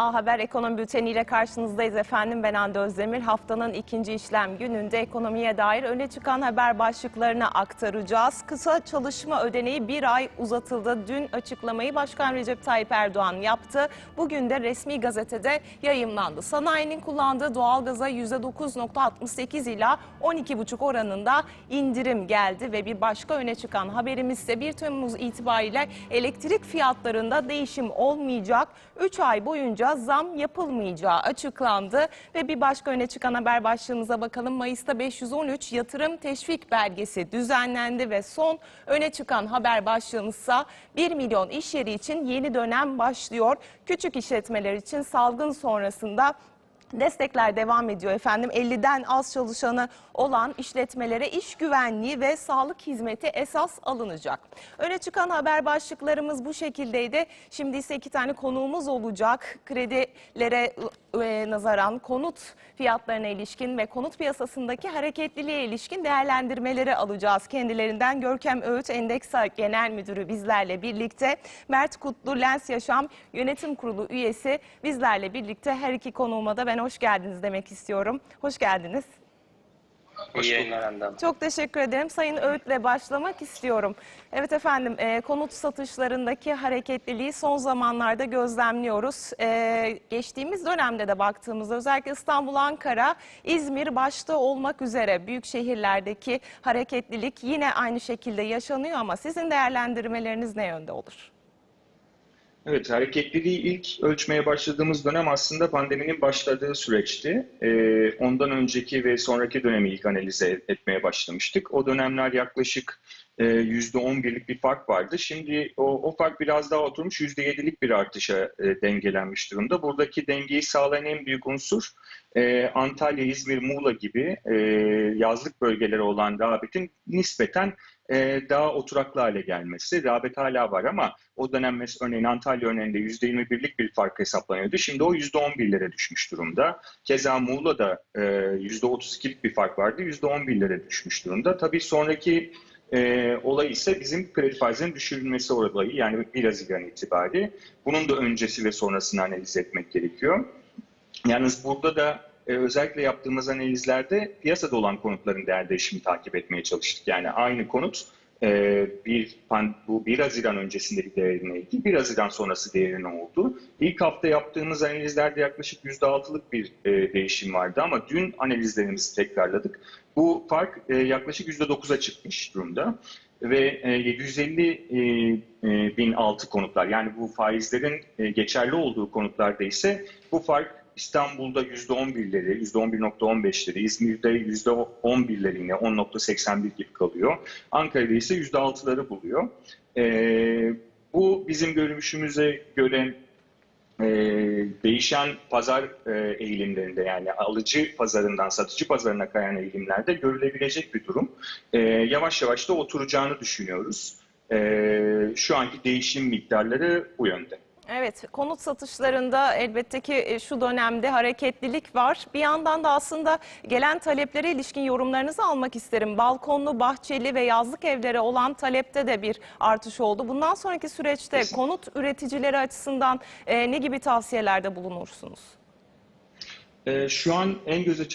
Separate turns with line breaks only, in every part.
A Haber Ekonomi Bülteni ile karşınızdayız efendim. Ben Hande Özdemir. Haftanın ikinci işlem gününde ekonomiye dair öne çıkan haber başlıklarını aktaracağız. Kısa çalışma ödeneği bir ay uzatıldı. Dün açıklamayı Başkan Recep Tayyip Erdoğan yaptı. Bugün de resmi gazetede yayımlandı. Sanayinin kullandığı doğalgaza %9.68 ila 12,5 oranında indirim geldi ve bir başka öne çıkan haberimiz ise 1 Temmuz itibariyle elektrik fiyatlarında değişim olmayacak. 3 ay boyunca zam yapılmayacağı açıklandı ve bir başka öne çıkan haber başlığımıza bakalım. Mayıs'ta 513 yatırım teşvik belgesi düzenlendi ve son öne çıkan haber başlığımızsa 1 milyon iş yeri için yeni dönem başlıyor. Küçük işletmeler için salgın sonrasında Destekler devam ediyor efendim. 50'den az çalışanı olan işletmelere iş güvenliği ve sağlık hizmeti esas alınacak. Öne çıkan haber başlıklarımız bu şekildeydi. Şimdi ise iki tane konuğumuz olacak. Kredilere e, nazaran konut fiyatlarına ilişkin ve konut piyasasındaki hareketliliğe ilişkin değerlendirmeleri alacağız. Kendilerinden Görkem Öğüt Endeksa Genel Müdürü bizlerle birlikte. Mert Kutlu Lens Yaşam Yönetim Kurulu üyesi bizlerle birlikte her iki konuğuma da ben hoş geldiniz demek istiyorum. Hoş geldiniz.
İyi yayınlar Hande Hanım.
Çok teşekkür ederim. Sayın Öğüt'le başlamak istiyorum. Evet efendim, e, konut satışlarındaki hareketliliği son zamanlarda gözlemliyoruz. E, geçtiğimiz dönemde de baktığımızda özellikle İstanbul, Ankara, İzmir başta olmak üzere büyük şehirlerdeki hareketlilik yine aynı şekilde yaşanıyor ama sizin değerlendirmeleriniz ne yönde olur?
Evet, hareketliliği ilk ölçmeye başladığımız dönem aslında pandeminin başladığı süreçti. Ee, ondan önceki ve sonraki dönemi ilk analize etmeye başlamıştık. O dönemler yaklaşık e, %11'lik bir fark vardı. Şimdi o, o fark biraz daha oturmuş %7'lik bir artışa e, dengelenmiş durumda. Buradaki dengeyi sağlayan en büyük unsur e, Antalya, İzmir, Muğla gibi e, yazlık bölgeleri olan rağbetin nispeten e, daha oturaklı hale gelmesi. Rağbet hala var ama o dönem mesela örneğin Antalya örneğinde %21'lik bir fark hesaplanıyordu. Şimdi o %11'lere düşmüş durumda. Keza Muğla'da e, %32'lik bir fark vardı. %11'lere düşmüş durumda. Tabii sonraki e, olay ise bizim kredi faizinin düşürülmesi olayı yani 1 Haziran itibari. Bunun da öncesi ve sonrasını analiz etmek gerekiyor. Yalnız burada da e, özellikle yaptığımız analizlerde piyasada olan konutların değer değişimini takip etmeye çalıştık. Yani aynı konut e, bir bu 1 Haziran öncesinde bir değerineydi. 1 Haziran sonrası değerine oldu. İlk hafta yaptığımız analizlerde yaklaşık %6'lık bir e, değişim vardı ama dün analizlerimizi tekrarladık. Bu fark yaklaşık %9'a çıkmış durumda ve e, 750 e, e, bin altı konutlar yani bu faizlerin geçerli olduğu konutlarda ise bu fark İstanbul'da %11'leri, %11.15'leri, İzmir'de %11'leri yine 10.81 gibi kalıyor. Ankara'da ise %6'ları buluyor. Ee, bu bizim görüşümüze göre e, değişen pazar e, eğilimlerinde yani alıcı pazarından satıcı pazarına kayan eğilimlerde görülebilecek bir durum. E, yavaş yavaş da oturacağını düşünüyoruz. E, şu anki değişim miktarları bu yönde.
Evet, konut satışlarında elbette ki e, şu dönemde hareketlilik var. Bir yandan da aslında gelen taleplere ilişkin yorumlarınızı almak isterim. Balkonlu, bahçeli ve yazlık evlere olan talepte de bir artış oldu. Bundan sonraki süreçte konut üreticileri açısından e, ne gibi tavsiyelerde bulunursunuz?
Ee, Şu an en göze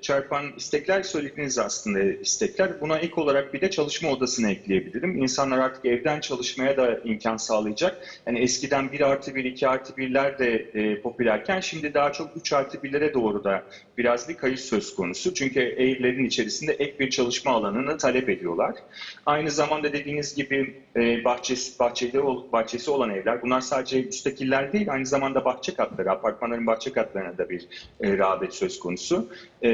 çarpan istekler söylediğiniz aslında istekler. Buna ek olarak bir de çalışma odasını ekleyebilirim. İnsanlar artık evden çalışmaya da imkan sağlayacak. Yani eskiden 1 artı 1, 2 artı 1'ler de e, popülerken şimdi daha çok 3 artı 1'lere doğru da biraz bir kayış söz konusu. Çünkü evlerin içerisinde ek bir çalışma alanını talep ediyorlar. Aynı zamanda dediğiniz gibi e, bahçesi, bahçeli, ol- bahçesi olan evler, bunlar sadece müstakiller değil, aynı zamanda bahçe katları, apartmanların bahçe katlarına da bir e, rağbet söz konusu. E,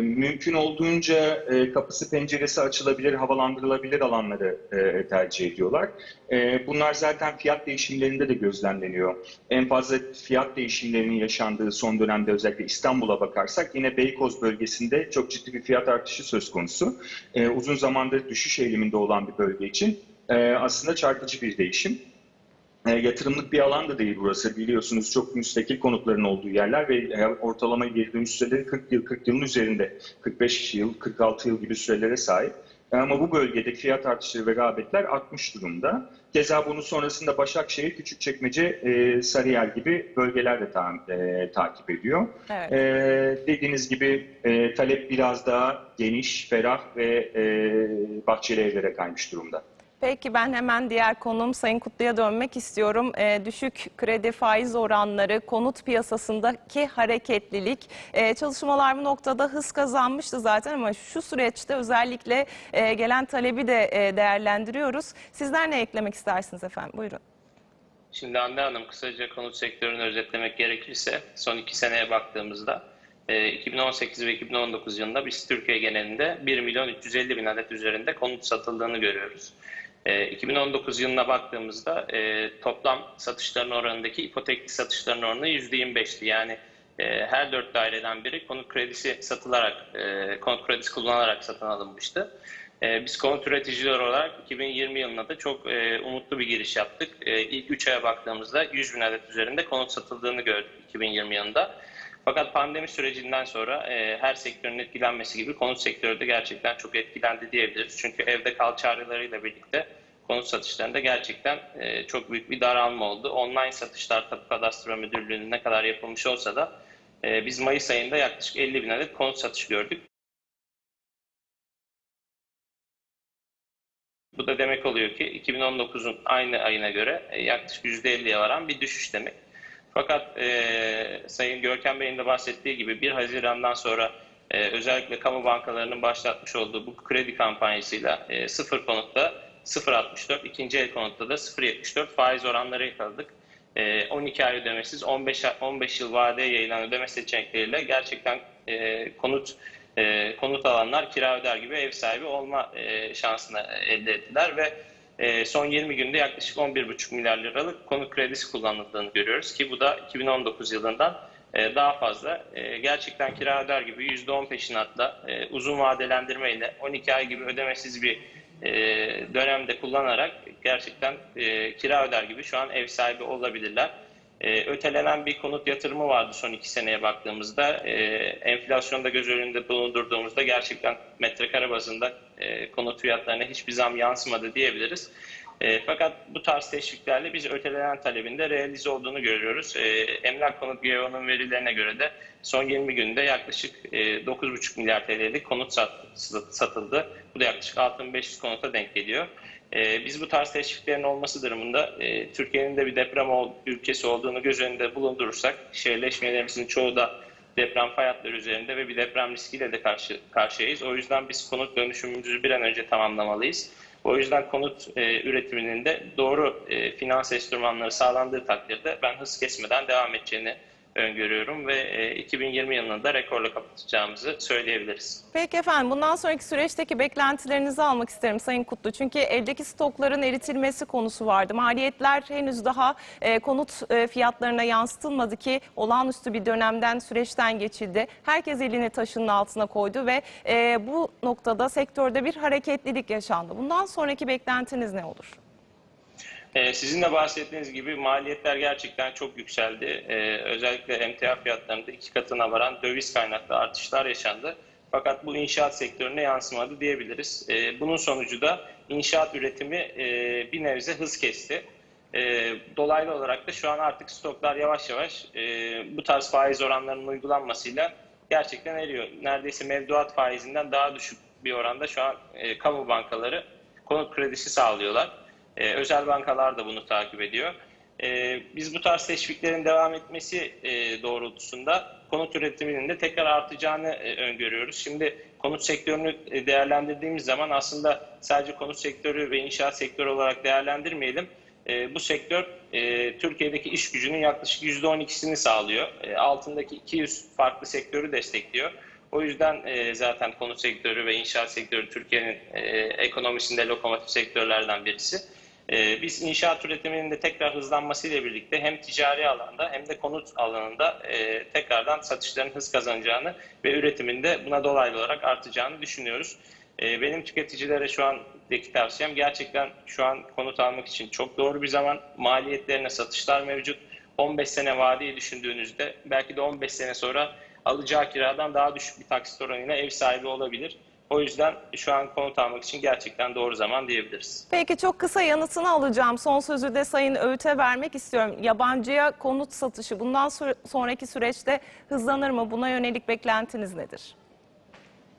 mümkün olduğunca e, kapısı penceresi açılabilir, havalandırılabilir alanları e, tercih ediyorlar. E, bunlar zaten fiyat değişimlerinde de gözlemleniyor. En fazla fiyat değişimlerinin yaşandığı son dönemde özellikle İstanbul'a bakarsak yine Beykoz bölgesinde çok ciddi bir fiyat artışı söz konusu. E, uzun zamandır düşüş eğiliminde olan bir bölge için e, aslında çarpıcı bir değişim. E, yatırımlık bir alan da değil burası. Biliyorsunuz çok müstakil konutların olduğu yerler ve e, ortalama geri dönüş süreleri 40 yıl, 40 yılın üzerinde. 45 yıl, 46 yıl gibi sürelere sahip. Ama bu bölgede fiyat artışları ve rağbetler artmış durumda. Keza bunun sonrasında Başakşehir, Küçükçekmece, e, Sarıyer gibi bölgeler de ta- e, takip ediyor.
Evet.
E, dediğiniz gibi e, talep biraz daha geniş, ferah ve e, bahçeli evlere kaymış durumda.
Peki ben hemen diğer konum Sayın Kutlu'ya dönmek istiyorum. Ee, düşük kredi faiz oranları, konut piyasasındaki hareketlilik, e, çalışmalar bu noktada hız kazanmıştı zaten ama şu süreçte özellikle e, gelen talebi de e, değerlendiriyoruz. Sizler ne eklemek istersiniz efendim? Buyurun.
Şimdi Hande Hanım kısaca konut sektörünü özetlemek gerekirse son iki seneye baktığımızda e, 2018 ve 2019 yılında biz Türkiye genelinde 1 milyon 350 bin adet üzerinde konut satıldığını görüyoruz. E, 2019 yılına baktığımızda e, toplam satışların oranındaki ipotekli satışların oranı %25'ti. Yani e, her dört daireden biri konut kredisi satılarak, e, konut kredisi kullanılarak satın alınmıştı. Biz konut üreticileri olarak 2020 yılında da çok umutlu bir giriş yaptık. E, ilk 3 aya baktığımızda 100 bin adet üzerinde konut satıldığını gördük 2020 yılında. Fakat pandemi sürecinden sonra e, her sektörün etkilenmesi gibi konut sektörü de gerçekten çok etkilendi diyebiliriz. Çünkü evde kal çağrılarıyla birlikte konut satışlarında gerçekten e, çok büyük bir daralma oldu. Online satışlar Tapu Kadastro Müdürlüğü'nün ne kadar yapılmış olsa da e, biz Mayıs ayında yaklaşık 50 bin adet konut satışı gördük. Bu da demek oluyor ki 2019'un aynı ayına göre e, yaklaşık %50'ye varan bir düşüş demek. Fakat e, Sayın Görkem Bey'in de bahsettiği gibi 1 Haziran'dan sonra e, özellikle kamu bankalarının başlatmış olduğu bu kredi kampanyasıyla e, sıfır konutta 0.64, ikinci el konutta da 0.74 faiz oranları yakaladık. E, 12 ay ödemesiz 15, 15 yıl vadeye yayılan ödeme seçenekleriyle gerçekten e, konut e, konut alanlar kira öder gibi ev sahibi olma e, şansını elde ettiler ve e, son 20 günde yaklaşık 11,5 milyar liralık konut kredisi kullanıldığını görüyoruz ki bu da 2019 yılından e, daha fazla. E, gerçekten kira öder gibi %10 peşinatla e, uzun vadelendirmeyle 12 ay gibi ödemesiz bir dönemde kullanarak gerçekten kira öder gibi şu an ev sahibi olabilirler. Ötelenen bir konut yatırımı vardı son iki seneye baktığımızda. Enflasyonda göz önünde bulundurduğumuzda gerçekten metrekare bazında e, konut fiyatlarına hiçbir zam yansımadı diyebiliriz. E, fakat bu tarz teşviklerle biz ötelenen talebinde realize olduğunu görüyoruz. E, Emlak Konut GEO'nun verilerine göre de son 20 günde yaklaşık e, 9,5 milyar TL'lik konut sat, satıldı. Bu da yaklaşık 6500 konuta denk geliyor. E, biz bu tarz teşviklerin olması durumunda e, Türkiye'nin de bir deprem ülkesi olduğunu göz önünde bulundurursak şehirleşmelerimizin çoğu da deprem fay üzerinde ve bir deprem riskiyle de karşı karşıyayız. O yüzden biz konut dönüşümümüzü bir an önce tamamlamalıyız. O yüzden konut e, üretiminin de doğru e, finans enstrümanları sağlandığı takdirde ben hız kesmeden devam edeceğini öngörüyorum ve e, 2020 yılını da rekorla kapatacağımızı söyleyebiliriz.
Peki efendim bundan sonraki süreçteki beklentilerinizi almak isterim Sayın Kutlu. Çünkü evdeki stokların eritilmesi konusu vardı. Maliyetler henüz daha e, konut e, fiyatlarına yansıtılmadı ki olağanüstü bir dönemden süreçten geçildi. Herkes elini taşının altına koydu ve e, bu noktada sektörde bir hareketlilik yaşandı. Bundan sonraki beklentiniz ne olur?
Ee, sizin de bahsettiğiniz gibi maliyetler gerçekten çok yükseldi. Ee, özellikle emtia fiyatlarında iki katına varan döviz kaynaklı artışlar yaşandı. Fakat bu inşaat sektörüne yansımadı diyebiliriz. Ee, bunun sonucu da inşaat üretimi e, bir nebze hız kesti. Dolaylı olarak da şu an artık stoklar yavaş yavaş e, bu tarz faiz oranlarının uygulanmasıyla gerçekten eriyor. Neredeyse mevduat faizinden daha düşük bir oranda şu an e, kamu bankaları konut kredisi sağlıyorlar. E, özel bankalar da bunu takip ediyor. E, biz bu tarz teşviklerin devam etmesi e, doğrultusunda konut üretiminin de tekrar artacağını e, öngörüyoruz. Şimdi konut sektörünü e, değerlendirdiğimiz zaman aslında sadece konut sektörü ve inşaat sektörü olarak değerlendirmeyelim. E, bu sektör e, Türkiye'deki iş gücünün yaklaşık %12'sini sağlıyor. E, altındaki 200 farklı sektörü destekliyor. O yüzden e, zaten konut sektörü ve inşaat sektörü Türkiye'nin e, ekonomisinde lokomotif sektörlerden birisi. E, biz inşaat üretiminin de tekrar hızlanmasıyla birlikte hem ticari alanda hem de konut alanında e, tekrardan satışların hız kazanacağını ve üretimin de buna dolaylı olarak artacağını düşünüyoruz. E, benim tüketicilere şu andaki tavsiyem gerçekten şu an konut almak için çok doğru bir zaman. Maliyetlerine satışlar mevcut. 15 sene vadeyi düşündüğünüzde belki de 15 sene sonra alacağı kiradan daha düşük bir taksit oranıyla ev sahibi olabilir. O yüzden şu an konut almak için gerçekten doğru zaman diyebiliriz.
Peki çok kısa yanıtını alacağım. Son sözü de Sayın Öğüt'e vermek istiyorum. Yabancıya konut satışı bundan sonra- sonraki süreçte hızlanır mı? Buna yönelik beklentiniz nedir?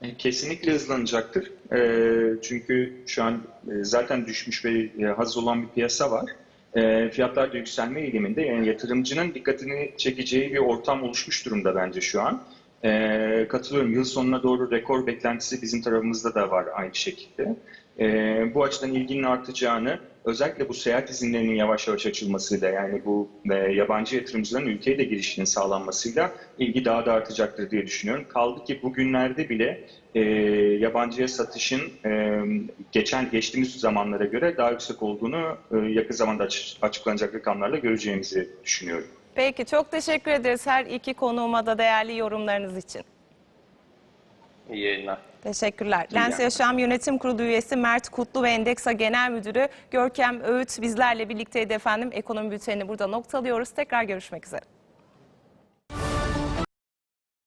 E, Kesinlikle hızlanacaktır. E, Çünkü şu an e, zaten düşmüş ve hazır olan bir piyasa var. Fiyatlar da yükselme eğiliminde. Yani yatırımcının dikkatini çekeceği bir ortam oluşmuş durumda bence şu an. E, Katılıyorum. Yıl sonuna doğru rekor beklentisi bizim tarafımızda da var aynı şekilde. E, Bu açıdan ilginin artacağını, özellikle bu seyahat izinlerinin yavaş yavaş açılmasıyla yani bu e, yabancı yatırımcıların ülkeye de girişinin sağlanmasıyla ilgi daha da artacaktır diye düşünüyorum. Kaldı ki bugünlerde bile e, yabancıya satışın e, geçen geçtiğimiz zamanlara göre daha yüksek olduğunu e, yakın zamanda açı- açıklanacak rakamlarla göreceğimizi düşünüyorum.
Peki çok teşekkür ederiz her iki konuğuma da değerli yorumlarınız için.
İyi yayınlar.
Teşekkürler.
İyi
Lens. Yaşam Yönetim Kurulu üyesi Mert Kutlu ve Endeksa Genel Müdürü Görkem Öğüt bizlerle birlikteydi efendim. Ekonomi bültenini burada noktalıyoruz. Tekrar görüşmek üzere.